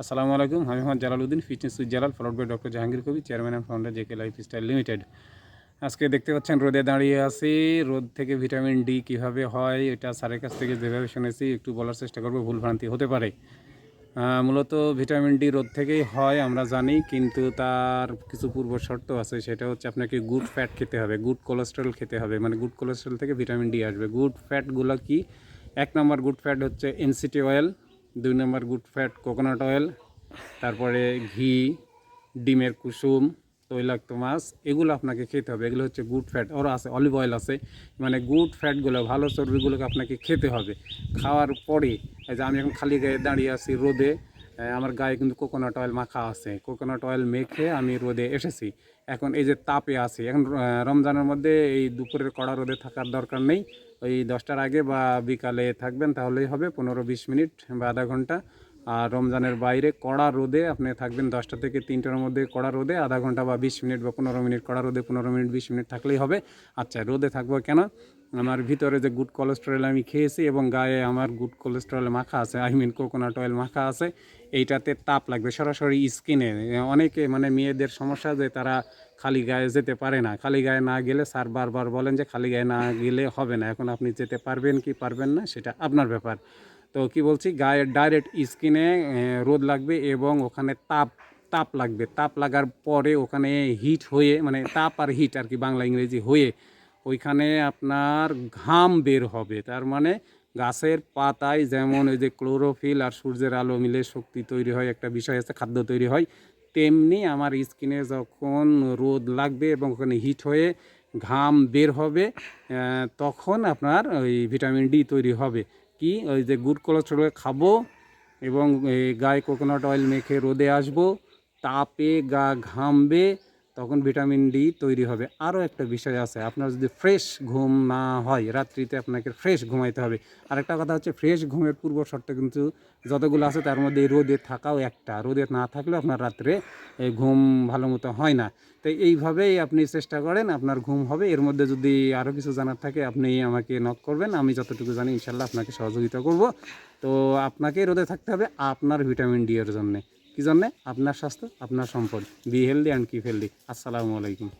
আসসালামু আলাইকুম, আমি Mohammad Jalaluddin fitness with Jalal followed by doctor Jahangir Kabir chairman and founder JK lifestyle limited আজকে দেখতে পাচ্ছেন, রোদে দাঁড়িয়ে আছি। রোদ থেকে ভিটামিন ডি কীভাবে হয়, এটা স্যারের কাছ থেকে যেভাবে শুনেছি, একটু বলার চেষ্টা করব ভুলভ্রান্তি হতে পারে। মূলত ভিটামিন ডি রোদ থেকেই হয়, আমরা জানি, কিন্তু তার কিছু পূর্ব শর্ত আছে, সেটা হচ্ছে আপনাকে গুড ফ্যাট খেতে হবে, গুড কোলেস্ট্রল খেতে হবে। মানে গুড কোলেস্ট্রল থেকে ভিটামিন ডি আসবে। গুড ফ্যাটগুলো কি? এক নম্বর গুড ফ্যাট হচ্ছে এনসিটি অয়েল দুই নম্বর গুড ফ্যাট কোকোনাট অয়েল, তারপরে ঘি, ডিমের কুসুম, তৈলাক্ত মাছ, এগুলো আপনাকে খেতে হবে। এগুলো হচ্ছে গুড ফ্যাট, ওর আছে, অলিভ অয়েল আছে। মানে গুড ফ্যাটগুলো, ভালো চর্বিগুলোকে আপনাকে খেতে হবে। খাওয়ার পরে যে আমি এখন খালি গায়ে দাঁড়িয়ে আছি রোদে আমার গায়ে কিন্তু কোকোনাট অয়েল মাখা আছে। কোকোনাট অয়েল মেখে আমি রোদে এসেছি। এখন এই যে তাপে আছি। এখন রমজানের মধ্যে এই দুপুরের কড়া রোদে থাকার দরকার নেই। ওই দশটার আগে বা বিকালে থাকবেন তাহলেই হবে। পনেরো বিশ মিনিট বা আধা ঘণ্টা। আর রমজানের বাইরে কড়া রোদে আপনি থাকবেন দশটা থেকে তিনটার মধ্যে কড়া রোদে, আধা ঘণ্টা বা বিশ মিনিট বা পনেরো মিনিট। কড়া রোদে পনেরো মিনিট, বিশ মিনিট থাকলেই হবে। আচ্ছা রোদে থাকব কেন? আমার ভিতরে যে গুড কোলেস্টেরল আমি খেয়েছি এবং গায়ে আমার গুড কোলেস্টেরল মাখা আছে আই মিন কোকোনাট অয়েল মাখা আছে, এইটাতে তাপ লাগবে। সরাসরি স্কিনে অনেকে মানে মেয়েদের সমস্যা যে তারা খালি গায়ে যেতে পারে না। খালি গায়ে না গেলে স্যার বারবার বলেন যে খালি গায়ে না গেলে হবে না। এখন আপনি যেতে পারবেন কি পারবেন না, সেটা আপনার ব্যাপার। তো কি বলছি? গায়ে ডাইরেক্ট স্কিনে রোদ লাগবে এবং ওখানে তাপ তাপ লাগবে। তাপ লাগার পরে ওখানে হিট হয়ে মানে তাপ আর হিট আর কি বাংলা ইংরেজি হয়ে, ওইখানে আপনার ঘাম বের হবে। তার মানে গাছের পাতায় যেমন ওই যে ক্লোরোফিল আর সূর্যের আলো মিলে শক্তি তৈরি হয়, একটা বিষয় আছে, খাদ্য তৈরি হয়, তেমনি আমার স্কিনে যখন রোদ লাগবে এবং ওখানে হিট হয়ে ঘাম বের হবে তখন আপনার ওই ভিটামিন ডি তৈরি হবে। কি, ওই যে গুড কোলেস্ট্রল খাব এবং গায়ে কোকোনাট অয়েল মেখে রোদে আসব, তাপে গা ঘামবে তখন ভিটামিন ডি তৈরি হবে। আরও একটা বিষয় আছে, আপনার যদি ফ্রেশ ঘুম না হয়, রাত্রিতে আপনাকে ফ্রেশ ঘুমাইতে হবে। আরেকটা কথা হচ্ছে, ফ্রেশ ঘুমের পূর্ব শর্ত কিন্তু যতগুলো আছে তার মধ্যে রোদে থাকাও একটা। রোদে না থাকলে আপনার রাত্রে ঘুম ভালো মতো হয় না। তো এইভাবেই আপনি চেষ্টা করেন, আপনার ঘুম হবে। এর মধ্যে যদি আরও কিছু জানার থাকে, আপনি আমাকে নক করবেন। আমি যতটুকু জানি ইনশাল্লাহ আপনাকে সহযোগিতা করব। তো আপনাকে রোদে থাকতে হবে আপনার ভিটামিন ডি এর জন্যে। কী জন্যে আপনার স্বাস্থ্য আপনার সম্পদ। Be healthy and keep healthy আসসালামু আলাইকুম।